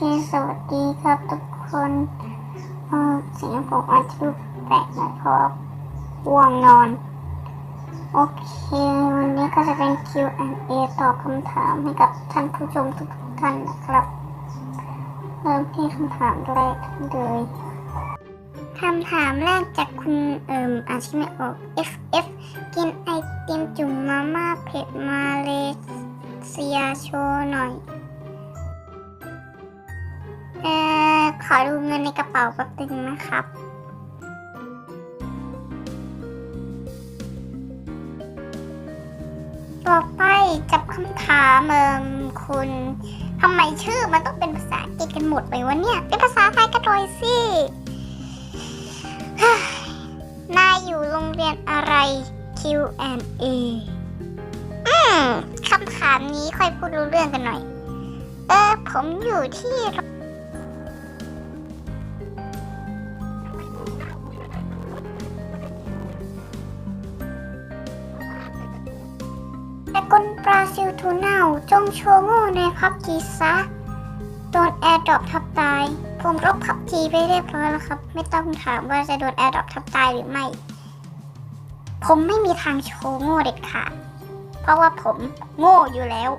สวัสดีครับทุกคนเออเสียงผมอาจจะดูแปลกหน่อยเพราะว่วงนอน โอเค วันนี้ก็จะเป็น Q&A ตอบคำถามให้กับท่านผู้ชมทุกท่านนะครับ เริ่มที่คำถามแรกเลยคำถามแรกจากคุณเอิมอาชิไม่ออก FF กินไอติมจุ่มมาม่าเผ็ดมาเลเซียโชว์หน่อย เอ่อขอดูเงินในกระเป๋าแป๊บนึงนะครับ ต่อไปจับคำถามเอ่มคุณทำไมชื่อมันต้องเป็นภาษาอังกฤษกันหมดไปวะเนี่ย เป็นภาษาไทยกันหน่อยสินายอยู่โรงเรียนอะไร Q&A อืมคำถามนี้ค่อยพูดรู้เรื่องกันหน่อย เออ ผมอยู่ที่ แต่กลบราซิลทูเน่าจงโชว์โง่ในพับจีซะโดนแอร์ดรอปทับตาย ผมลบพับจีไปเรียบร้อยแล้วครับ ไม่ต้องถามว่าจะโดนแอร์ดรอปทับตายหรือไม่ ผมไม่มีทางโชว์โง่เด็ดขาด เพราะว่าผมโง่อยู่แล้ว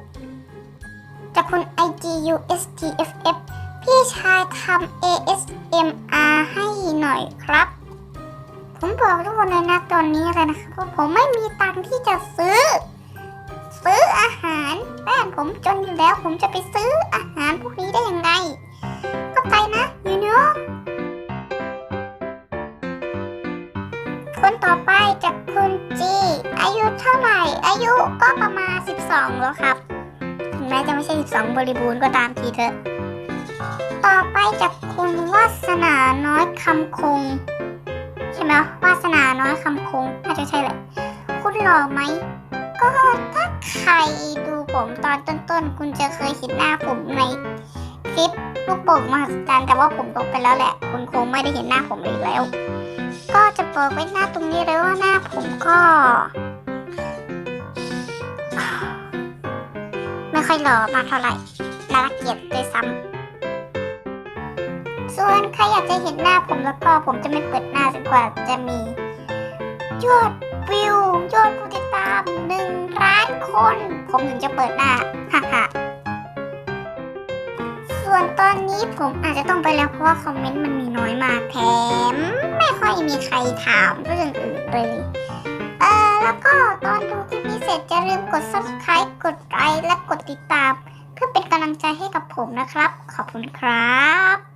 จากคุณ IGUSTFF พี่ชายทำ ASMR ให้หน่อยครับ ผมบอกทุกคนเลยนะตอนนี้เลยนะครับว่าผมไม่มีตังค์ที่จะซื้อ ผมจนอยู่แล้วผมจะไปซื้ออาหารพวกนี้ได้ยังไงเข้าใจนะยูโนคนต่อไปจากคุณจีอายุเท่าไหร่ อายุก็ประมาณ 12 แล้วครับ ถึงแม้จะไม่ใช่ 12 บริบูรณ์ก็ตามทีเถอะ ต่อไปจากคุณวาสนาน้อยคำคง ใช่ไหมวาสนาน้อยคำคงน่าจะใช่แหละ คุณหล่อไหม ก็ถ้าใครดู ผมตอนต้นๆ คุณจะเคยเห็นหน้าผมในคลิปลูกโป่งมหัศจรรย์แต่ว่าผมลบไปแล้วแหละ คุณคงไม่ได้เห็นหน้าผมอีกแล้ว ก็จะบอกไว้หน้าตรงนี้เลยว่าหน้าผมก็ ไม่ค่อยหล่อมากเท่าไหร่น่ารักเกียดด้วยซ้ำส่วนใครอยากจะเห็นหน้าผมแล้วก็ผมจะไม่เปิดหน้าจนกว่าจะมียอด วิวยอดผู้ติดตามหนึ่งล้านคน ผมถึงจะเปิดหน้าฮ่าฮ่าส่วนตอนนี้ผมอาจจะต้องไปแล้วเพราะว่าคอมเมนต์มันมีน้อยมากแถม ไม่ค่อยมีใครถามเรื่องอื่นเลยเออแล้วก็ตอนดูคลิปนี้เสร็จจะลืมกด subscribe กดไลค์และกดติดตาม เพื่อเป็นกำลังใจให้กับผมนะครับ ขอบคุณครับ